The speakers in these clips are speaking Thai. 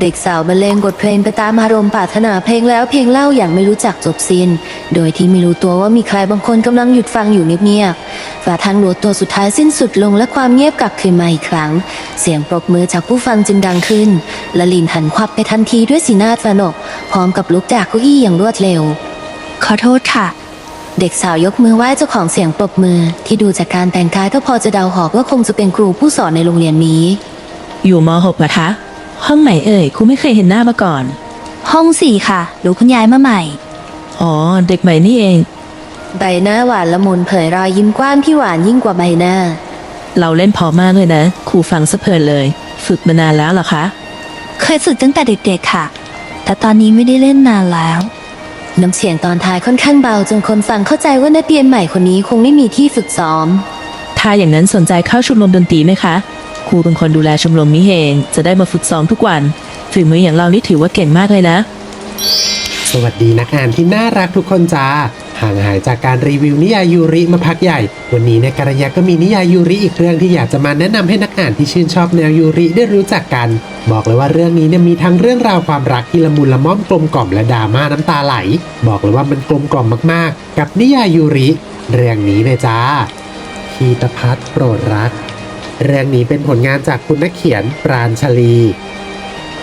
เด็กสาวบรรเลงบทเพลงไปตามอารมณ์ปรารถนาเพลงแล้วเพลงเล่าอย่างไม่รู้จักจบสิ้น โดยที่ไม่รู้ตัวว่ามีใครบางคนกำลังหยุดฟังอยู่เงียบๆฝ่าทางหลวดตัวสุดท้ายสิ้นสุดลงและความเงียบกลับคืนมาอีกครั้ง เสียงปรบมือจากผู้ฟังจึงดังขึ้นละลินหันควับไปทันทีด้วยสีหน้าตระหนก พร้อมกับลุกจากเก้าอี้อย่างรวดเร็ว ขอโทษค่ะ เด็กสาวยกมือไหว้เจ้าของเสียงปรบมือ ที่ดูจากการแต่งกายก็พอจะเดาหอกว่าคงจะเป็นครูผู้สอนในโรงเรียนนี้ อยู่ม .6 เหรอคะ ห้องไหนเอ่ยครูไม่เคยเห็นหน้ามาก่อน ห้องสี่ค่ะรู้คุณยายมาใหม่ อ๋อ เด็กใหม่นี่เอง ใบหน้าหวานละมุนเผยรอยยิ้มกว้างที่หวานยิ่งกว่าใบหน้า เราเล่นพอมากเลยนะครูฟังสะเพลินเลย ฝึกมานานแล้วเหรอคะ เคยฝึกตั้งแต่เด็กๆค่ะ แต่ตอนนี้ไม่ได้เล่นนานแล้ว น้ำเสียงตอนท้ายค่อนข้างเบาจนคนฟังเข้าใจว่านักเรียนใหม่คนนี้คงไม่มีที่ฝึกซ้อม ถ้าอย่างนั้นสนใจเข้าชมรมดนตรีไหมคะค รูเป็นคนดูแลชมรมนี้เองจะได้มาฝึกซ้อมทุกวันฝีมืออย่างเรานี่ถือว่าเก่งมากเลยนะ สวัสดีนักอ่านที่น่ารักทุกคนจ้าห่างหายจากการรีวิวนิยายยูริมาพักใหญ่ วันนี้ในการยะก็มีนิยายยูริอีกเรื่องที่อยากจะมาแนะนำให้นักอ่านที่ชื่นชอบแนวยูริได้รู้จักกัน บอกเลยว่าเรื่องนี้เนี่ยมีทั้งเรื่องราวความรักที่ละมุนละม่อมกลมกล่อมและดราม่าน้ำตาไหล บอกเลยว่ามันกลมกล่อมมากๆ กับนิยายยูริ เรื่องนี้เลยจ้าคีตพัฒโปรดรัก เรื่องนี้เป็นผลงานจากคุณนักเขียนปราณชลี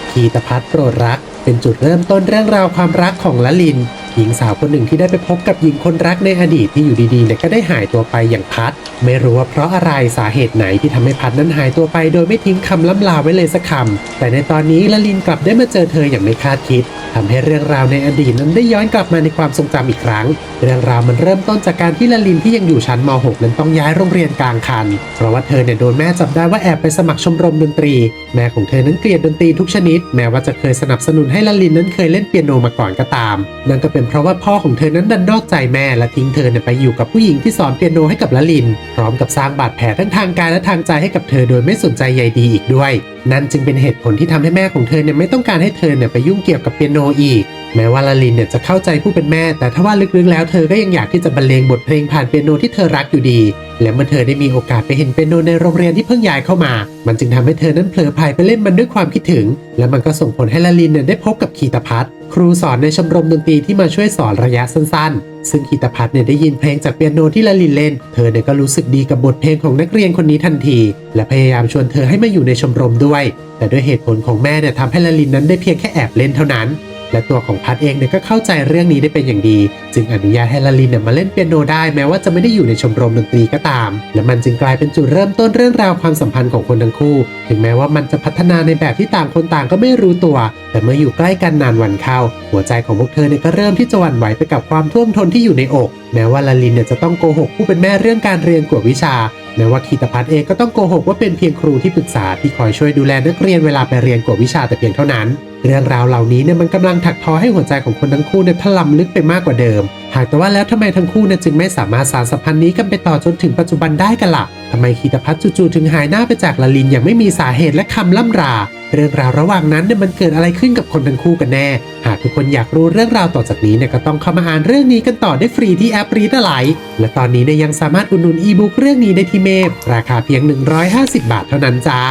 คีตพัฒน์โปรดรัก เป็นจุดเริ่มต้นเรื่องราวความรักของละลิน หญิงสาวคนหนึ่งที่ได้ไปพบกับหญิงคนรักในอดีตที่อยู่ดีๆเนี่ยก็ได้หายตัวไปอย่างพัด ไม่รู้ว่าเพราะอะไรสาเหตุไหนที่ทำให้พัดนั้นหายตัวไป โดยไม่ทิ้งคำล่ำลาไว้เลยสักคำแต่ในตอนนี้ละลินกลับได้มาเจอเธออย่างไม่คาดคิดทำให้เรื่องราวในอดีตนั้นได้ย้อนกลับมาในความทรงจำอีกครั้ง เรื่องราวมันเริ่มต้นจากการที่ละลินที่ยังอยู่ชั้นม .6 นั้นต้องย้ายโรงเรียนกลางคัน เพราะว่าเธอเนี่ยโดนแม่จับได้ว่าแอบไปสมัครชมรมดนตรี แม่ของเธอนั้นเกลียดดนตรีทุกชนิด แม้ว่าจะเคยสนับสนุนให้ละลินนั้นเคยเล่นเปียโนมาก่อนก็ตามนั่นก็เป็นเพราะว่าพ่อของเธอนั้นดันนอกใจแม่และทิ้งเธอไปอยู่กับผู้หญิงที่สอนเปียโนให้กับละลิน พร้อมกับสร้างบาดแผลทั้งทางกายและทางใจให้กับเธอโดยไม่สนใจใยดีอีกด้วย นั่นจึงเป็นเหตุผลที่ทำให้แม่ของเธอเนี่ยไม่ต้องการให้เธอเนี่ยไปยุ่งเกี่ยวกับเปียโนอีก แม้ว่าลาลินเนี่ยจะเข้าใจผู้เป็นแม่ แต่ถ้าว่าลึกๆแล้วเธอก็ยังอยากที่จะบรรเลงบทเพลงผ่านเปียโนที่เธอรักอยู่ดี และเมื่อเธอได้มีโอกาสไปเห็นเปียโนในโรงเรียนที่เพิ่งย้ายเข้ามา มันจึงทำให้เธอนั้นเผลอไผลไปเล่นมันด้วยความคิดถึง และมันก็ส่งผลให้ลาลินเนี่ยได้พบกับคีตพัฒน์ครูสอนในชมรมดนตรีที่มาช่วยสอนระยะสั้นๆ ซึ่งคีตพัฒน์เนี่ยได้ยินเพลงจากเปียโนที่ลาลินเล่น เธอเนี่ยก็รู้สึกดีกับบทเพลงของนักเรียนคนนี้ทันที และพยายามชวนเธอให้มาอยู่ในชมรมด้วย แต่ด้วยเหตุผลของแม่เนี่ยทำให้ลาลินนั้นได้เพียงแค่แอบเล่นเท่านั้น และตัวของพัดเองเนี่ยก็เข้าใจเรื่องนี้ได้เป็นอย่างดี จึงอนุญาตให้ลาลินเนี่ยมาเล่นเปียโนได้แม้ว่าจะไม่ได้อยู่ในชมรมดนตรีก็ตาม และมันจึงกลายเป็นจุดเริ่มต้นเรื่องราวความสัมพันธ์ของคนทั้งคู่ ถึงแม้ว่ามันจะพัฒนาในแบบที่ต่างคนต่างก็ไม่รู้ตัว แต่เมื่ออยู่ใกล้กันนานวันเข้า หัวใจของพวกเธอเนี่ยก็เริ่มที่จะหวั่นไหวไปกับความท่วมท้นที่อยู่ในอก แม้ว่าลาลินเนี่ยจะต้องโกหกผู้เป็นแม่เรื่องการเรียนกวดวิชาแม้ว่าคีตพัฒน์เองก็ต้องโกหกว่าเป็นเพียงครูที่ปรึกษาที่คอยช่วยดูแลนักเรียนเวลาไปเรียนกวดวิชาแต่เพียงเท่านั้น เรื่องราวเหล่านี้เนี่ยมันกำลังถักทอให้หัวใจของคนทั้งคู่เนี่ยถล่ำลึกไปมากกว่าเดิม หากแต่ว่าแล้วทำไมทั้งคู่เนี่ยจึงไม่สามารถสานสัมพันธ์นี้กันไปต่อจนถึงปัจจุบันได้กันล่ะทำไมคีตพัฒน์จู่ๆถึงหายหน้าไปจากลาลินอย่างไม่มีสาเหตุและคำล่ำรา เรื่องราวระหว่างนั้นเนี่ยมันเกิดอะไรขึ้นกับคนทั้งคู่กันแน่ หากทุกคนอยากรู้เรื่องราวต่อจากนี้เนี่ยก็ต้องเข้ามาอ่านเรื่องนี้กันต่อได้ฟรีที่แอปรีดอะไรและตอนนี้เนี่ยยังสามารถอุดหนุนอีบุ๊กเรื่องนี้ได้ที่เมพราคาเพียง 150 บาทเท่านั้นจ้า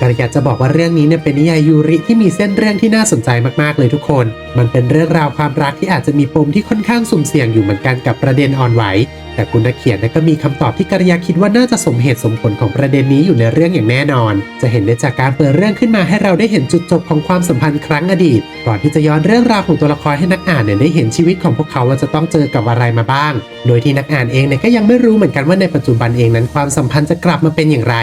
กระอยากจะบอกว่าเรื่องนี้เนี่ยเป็นนิยายยูริที่มีเส้นเรื่องที่น่าสนใจมากๆเลยทุกคน มันเป็นเรื่องราวความรักที่อาจจะมีปมที่ค่อนข้างสุ่มเสี่ยงอยู่เหมือนกันกับประเด็นอ่อนไหว แต่คุณนักเขียนก็มีคำตอบที่กระยาคิดว่าน่าจะสมเหตุสมผลของประเด็นนี้อยู่ในเรื่องอย่างแน่นอน จะเห็นได้จากการเปิดเรื่องขึ้นมาให้เราได้เห็นจุดจบของความสัมพันธ์ครั้งอดีต ก่อนที่จะย้อนเรื่องราวของตัวละครให้นักอ่านเนี่ยได้เห็นชีวิตของพวกเขาว่าจะต้องเจอกับอะไรมาบ้าง โดยที่นักอ่านเองเนี่ยก็ยังไม่รู้เหมือนกันว่าในปัจจุบันเองนั้นความสัมพันธ์จะกลับมาเป็นอย่างไร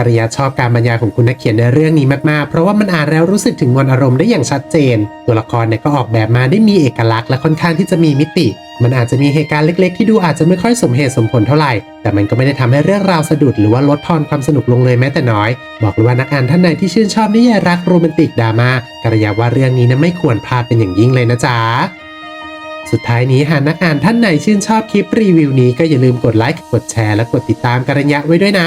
กริยาชอบการบรรยายของคุณนักเขียนในเรื่องนี้มากๆ เพราะว่ามันอ่านแล้วรู้สึกถึงมวลอารมณ์ได้อย่างชัดเจน ตัวละครเนี่ยก็ออกแบบมาได้มีเอกลักษณ์และค่อนข้างที่จะมีมิติ มันอาจจะมีเหตุการณ์เล็ก ๆ ที่ดูอาจจะไม่ค่อยสมเหตุสมผลเท่าไหร่ แต่มันก็ไม่ได้ทำให้เรื่องราวสะดุดหรือว่าลดทอนความสนุกลงเลยแม้แต่น้อย บอกเลยว่านักอ่านท่านไหนที่ชื่นชอบนิยายรักโรแมนติกดราม่ากริยาว่าเรื่องนี้นะไม่ควรพลาดเป็นอย่างยิ่งเลยนะจ๊ะสุดท้ายนี้หากนักอ่านท่านไหนชื่นชอบคลิปรีวิวนี้ก็อย่าลืมกดไลค์กดแชร์และกดติดตามกัญญะไว้ด้วยนะ